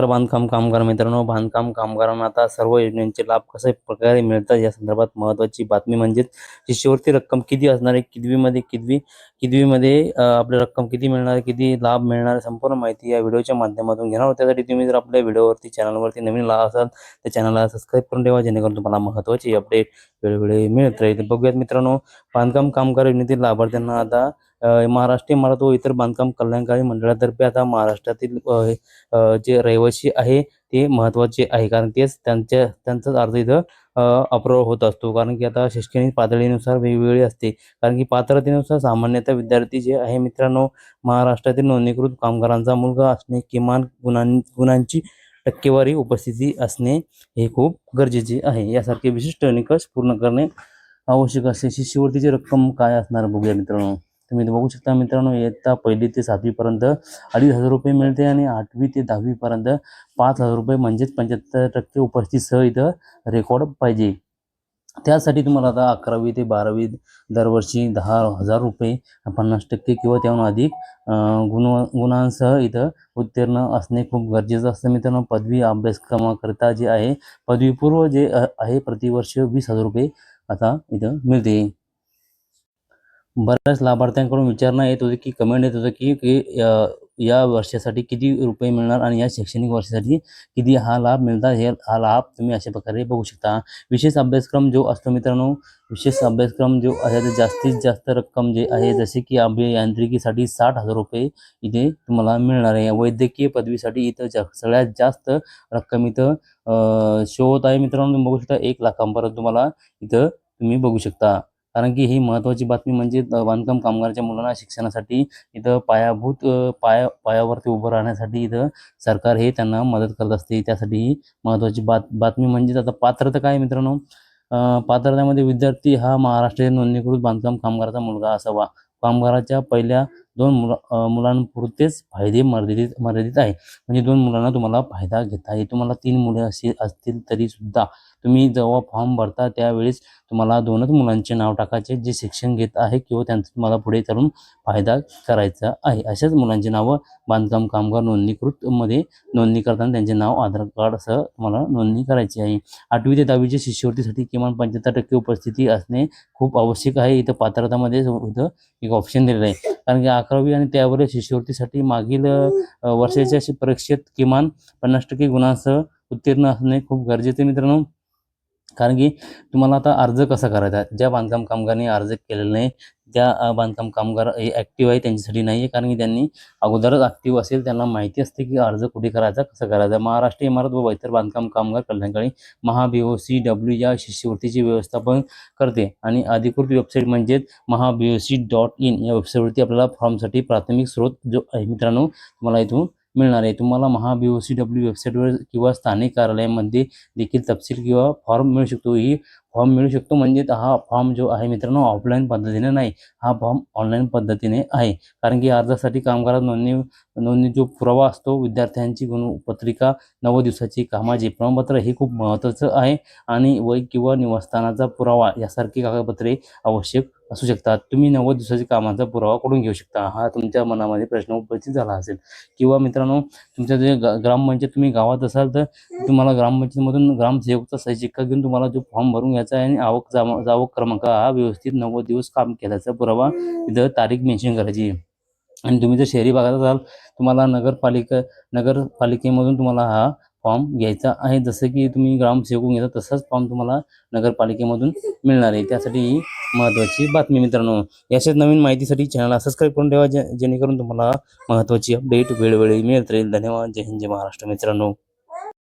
तर बांधकाम कामगार मित्रांनो बांधकाम कामगारांना आता सर्व योजनांचे लाभ कशा प्रकारे मिळतात या संदर्भात महत्वाची बातमी म्हणजे शिष्यवृत्ती रक्कम किती असणार आहे? किदवीमध्ये किदवी किदवीमध्ये आपली रक्कम किती मिळणार किती लाभ मिळणार संपूर्ण माहिती या व्हिडिओच्या माध्यमातून घेणार त्यासाठी तुम्ही जर आपल्या व्हिडिओवरती चॅनलवरती नवीन लाभ असाल तर चॅनलला सबस्क्राईब करून ठेवा जेणेकरून तुम्हाला महत्त्वाची अपडेट वेळोवेळी मिळत राहील. बघूयात मित्रांनो बांधकाम कामगार योजनेतील लाभार्थ्यांना आता महाराष्ट्रीय महाराष्ट्र इमारत व इतर बांधकाम कल्याणकारी मंडळातर्फे आता महाराष्ट्रातील जे रहिवासी आहे ते महत्त्वाचे आहे. कारण तेच त्यांच्या त्यांचाच अर्ज इथं अप्रूव्ह होत असतो. कारण की आता शैक्षणिक पातळीनुसार वेगवेगळी असते. कारण की पात्रतेनुसार सामान्यतः विद्यार्थी जे आहे मित्रांनो महाराष्ट्रातील नोंदणीकृत कामगारांचा मुलगा असणे किमान गुणां गुणांची टक्केवारी उपस्थिती असणे हे खूप गरजेचे आहे. यासारखे विशिष्ट निकष पूर्ण करणे आवश्यक असते. शिष्यवृत्तीची रक्कम काय असणार बघूया मित्रांनो. तुम्ही बघू शकता मित्रांनो इयत्ता पहिली ते सातवीपर्यंत अडीच हजार रुपये मिळते आणि आठवी ते दहावीपर्यंत पाच हजार रुपये म्हणजेच पंच्याहत्तर टक्के उपस्थितीसह इथं रेकॉर्ड पाहिजे. त्यासाठी तुम्हाला आता अकरावी ते बारावी दरवर्षी दहा हजार रुपये पन्नास टक्के किंवा त्याहून अधिक गुण गुणांसह इथं उत्तीर्ण असणे खूप गरजेचं असतं मित्रांनो. पदवी अभ्यासक्रमाकरिता जे आहे पदवीपूर्व जे आहे प्रतिवर्ष वीस हजार रुपये आता इथं मिळते. बऱ्याच लाभार्थ्यांकडून विचारणा येत होती की कमेंट येत होतं की की या वर्षासाठी किती रुपये मिळणार आणि या शैक्षणिक वर्षासाठी किती हा लाभ मिळतात हे हा लाभ तुम्ही अशा प्रकारे बघू शकता. विशेष अभ्यासक्रम जो असतो मित्रांनो विशेष अभ्यासक्रम जो आहे ते जास्तीत जास्त रक्कम जे आहे जसे की अभियांत्रिकीसाठी साठ हजार रुपये इथे तुम्हाला मिळणार आहे. वैद्यकीय पदवीसाठी इथं जा सगळ्यात जास्त रक्कम इथं शो होत आहे मित्रांनो तुम्ही बघू शकता एक लाखांपर्यंत तुम्हाला इथं तुम्ही बघू शकता. कारण की ही महत्त्वाची बातमी म्हणजे बांधकाम कामगारांच्या मुलांना शिक्षणासाठी इथं पायाभूत पाया पायावरती उभं राहण्यासाठी इथं सरकार हे त्यांना मदत करत असते. त्यासाठी ही महत्त्वाची बात बातमी म्हणजेच आता पात्रता काय मित्रांनो? पात्रतामध्ये विद्यार्थी हा महाराष्ट्रीय नोंदणीकृत बांधकाम कामगाराचा मुलगा असावा. कामगाराच्या पहिल्या दोन मुला मुलांपुरतेच फायदे मर्यादित मर्यादित आहे. म्हणजे दोन मुलांना तुम्हाला फायदा घेता येईल तुम्हाला तीन मुले असे असतील तरी सुद्धा तुम्ही जेव्हा फॉर्म भरता त्यावेळेस तुम्हाला दोनच मुलांचे नाव टाकायचे. जे शिक्षण घेत आहे किंवा त्यांचा तुम्हाला पुढे चालून फायदा करायचा आहे. अशाच मुलांचे नावं बांधकाम कामगार नोंदणीकृत मध्ये नोंदणी करताना त्यांचे नाव आधार कार्डसह तुम्हाला नोंदणी करायची आहे. आठवी ते दहावीच्या शिष्यवृत्तीसाठी किमान पंच्याहत्तर टक्के उपस्थिती असणे खूप आवश्यक आहे. इथं पात्रतामध्ये इथं एक ऑप्शन दिलेलं आहे. कारण की अकरावी आणि त्यावरील शिष्यवृत्तीसाठी मागील वर्षाच्या परीक्षेत किमान पन्नास टक्के गुणांसह उत्तीर्ण असणे खूप गरजेचे मित्रांनो. कारण की तुम्हाला आता अर्ज कसा करायचा ज्या बांधकाम कामगारांनी अर्ज केलेला नाही त्या बांधकाम कामगार हे ॲक्टिव्ह आहे त्यांच्यासाठी नाही आहे कारण की त्यांनी अगोदरच ॲक्टिव्ह असेल त्यांना माहिती असते की अर्ज कुठे करायचा कसं करायचा. महाराष्ट्र इमारत व इतर बांधकाम कामगार कल्याणकारी महा बी ओ सी डब्ल्यू या शिष्यवृत्तीचे व्यवस्थापन करते. आणि अधिकृत वेबसाईट म्हणजेच महाबीओ सी डॉट इन या वेबसाईटवरती आपल्याला फॉर्मसाठी प्राथमिक स्रोत जो आहे मित्रांनो तुम्हाला इथून मिळणार आहे. तुम्हाला महाबी ओ सी डब्ल्यू वेबसाईटवर किंवा स्थानिक कार्यालयामध्ये देखील तपशील किंवा फॉर्म मिळू शकतो. ही फॉर्म मिळू शकतो. म्हणजे हा फॉर्म जो आहे मित्रांनो ऑफलाईन पद्धतीने नाही हा फॉर्म ऑनलाईन पद्धतीने आहे. कारण की अर्जासाठी कामगारात नोंदणी नोंदणी जो पुरावा असतो विद्यार्थ्यांची गुणपत्रिका नव्वद दिवसाची कामाचे प्रमाणपत्र हे खूप महत्त्वाचं आहे. आणि वय किंवा निवासस्थानाचा पुरावा यासारखी कागदपत्रे आवश्यक असू शकतात. तुम्ही नव्वद दिवसाच्या कामाचा पुरावा करून घेऊ शकता. हा तुमच्या मनामध्ये प्रश्न उपस्थित झाला असेल. किंवा मित्रांनो तुमच्या जे ग्रामपंचायत तुम्ही गावात असाल तर तुम्हाला ग्रामपंचायतमधून ग्रामसेवकचा सही शिक्का घेऊन तुम्हाला जो फॉर्म भरून घ्यायचा आणि आवक जाम जावक क्रमांक हा व्यवस्थित नव्वद दिवस काम केल्याचा पुरावा इथं तारीख मेन्शन करायची आणि तुम्ही जर शहरी भागात असाल तुम्हाला नगरपालिका नगरपालिकेमधून तुम्हाला हा फॉर्म घ्यायचा आहे. जसं की तुम्ही ग्रामसेवक घेता तसाच फॉर्म तुम्हाला नगरपालिकेमधून मिळणार आहे. त्यासाठी ही महत्त्वाची बातमी मित्रांनो. याच्यात नवीन माहितीसाठी चॅनलला सबस्क्राईब करून ठेवा जे जेणेकरून तुम्हाला महत्त्वाची अपडेट वेळोवेळी मिळत राहील. धन्यवाद. जय हिंद जय महाराष्ट्र मित्रांनो.